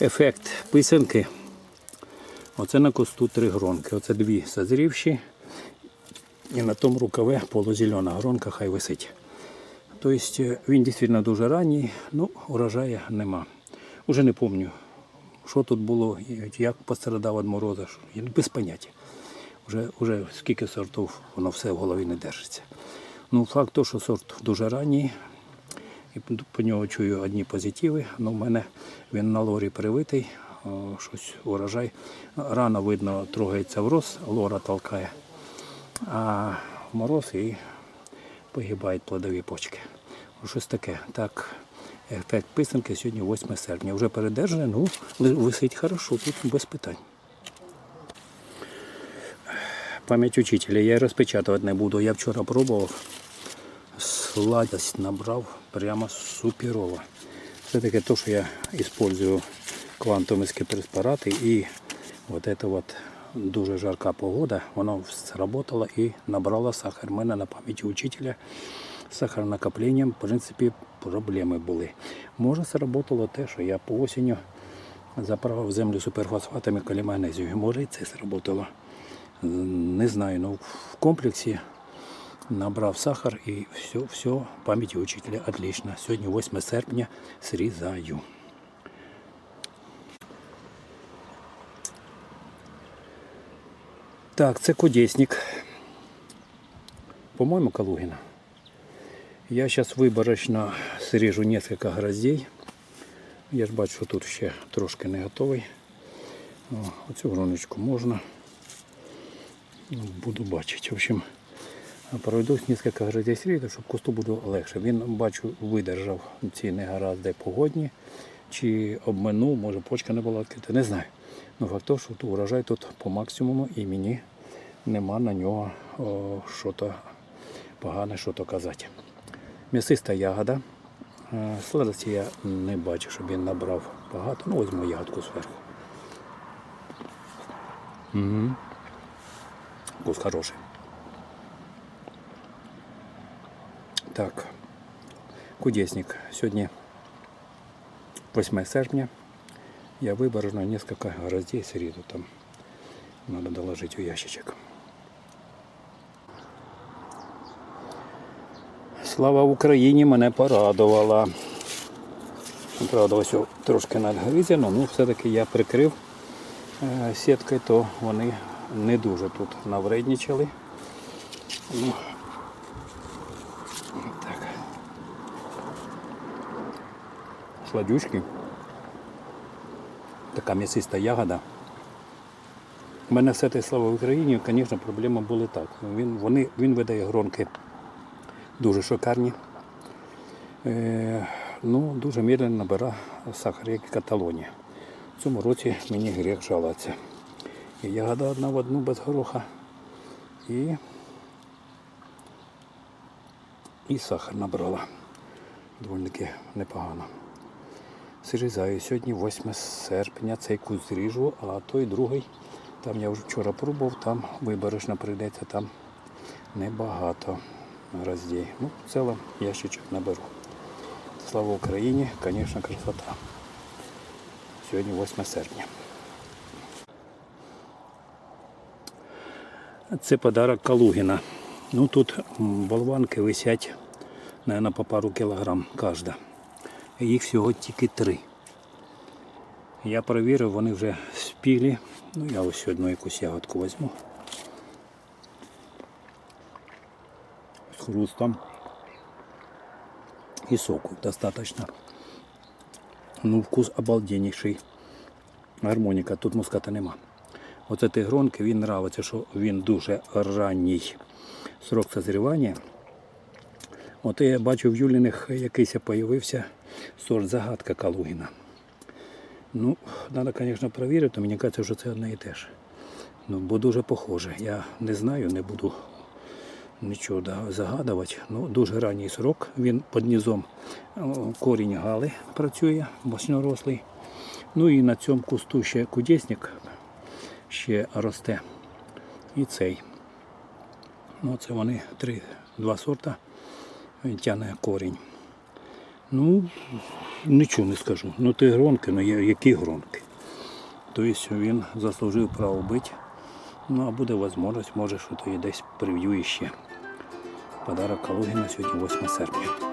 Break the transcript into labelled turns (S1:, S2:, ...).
S1: ефект писанки. Оце на кусту три гронки. Оце дві созрівші. І на тому рукаве полузелена гронка хай висить. Тобто він дійсно дуже ранній, ну урожаю нема. Уже не пам'ятаю, що тут було, як пострадав від мороза, без поняття. Уже, уже скільки сортів, воно все в голові не держиться. Ну, факт то, що сорт дуже ранній, і по- нього чую одні позитиви. Ну, в мене він на лорі привитий, щось урожай. Рано видно, трогається в роз, лора толкає, а мороз і погибають плодові почки. Щось таке. Так, ефект писанки сьогодні 8 серпня. Вже передержане, ну, висить хорошо, тут без питань. Пам'ять учителя, я розпечатувати не буду. Я вчора пробував. Сладость набрав прямо суперово. Це таке то, що я использую квантовські препарати і от це от дуже жарка погода, воно сработало і набрало сахар. У мене на пам'яті учителя з сахарнакопленням, в принципі, проблеми були. Може, сработало те, що я по осінню заправив землю суперфосфатами калімагнезію. Може і це сработало. Не знаю, ну в комплексі набрав сахар і все, все, пам'яті учителя отлично. Сьогодні 8 серпня срізаю. Так, це кудесник. По-моєму, Калугіна. Я зараз виборочно сріжу несколько гроздей. Я ж бачу, тут ще трошки не готовий. Оцю гроночку можна. Буду бачити. В общем, пройдусь кілька гроздей сріду, щоб кусту буде легше. Він, бачу, видержав ці негаразди погодні, чи обминув, може почка не була відкрита, не знаю. Ну факт того, що урожай тут по максимуму і мені нема на нього що-то погане, що-то казати. М'ясиста ягода. Е, Сладості я не бачу, щоб він набрав багато. Ну, візьму ягодку зверху. Угу. Вкус хороший. Так, кудесник. Сьогодні 8 серпня. Я выбрал на несколько гроздей среду там. Надо доложить у ящичек. Слава Україні мене порадувала. Правда, ось трошки надгризено, ну все-таки я прикрив е, сіткою, то вони не дуже тут навредничали. Ну, так. Сладючки. Така м'ясиста ягода. У мене все те слава Україні, звісно, проблеми були так. Він, вони, він видає гронки дуже шикарні. Е, ну, дуже медленно набира сахар, як і Каталонія. В цьому році мені гріх жалуватися. І ягода одна в одну без гороха. І, і сахар набрала. Доволі таки непогано. Зрізаю сьогодні 8 серпня, цей кут зріжу, а той другий, там я вже вчора пробував, там виборочно прийдеться, там небагато гроздей. Ну, в цілому ящичок наберу. Слава Україні, звісно, красота. Сьогодні 8 серпня. Це подарок Калугіна. Ну тут болванки висять, мабуть, по пару кілограм кожна. Їх всього тільки три. Я перевірив, вони вже спілі. Ну я ось одну якусь ягодку візьму. З хрустом. І соку достаточно. Ну, вкус обалденніший. Гармоніка, тут муската нема. Оце ті гронки, він нравиться, що він дуже ранній. Срок созрівання. От я бачу в Юліних якийсь появився сорт загадка Калугіна. Ну, треба, звісно, перевірити, мені кажеться, що це одне і те ж. Ну, бо дуже похоже. Я не знаю, не буду нічого загадувати. Ну, дуже ранній срок. Він під низом корінь гали працює, мощнорослий. Ну і на цьому кусту ще кудесник ще росте. І цей. Ну, це вони три, два сорта. Він тягне корінь. Ну, нічого не скажу. Ну ти гронки, ну які гронки. Тобто він заслужив право бити. Ну а буде можливість, може, що то і десь прев'ю іще. Подарок Калугіна сьогодні 8 серпня.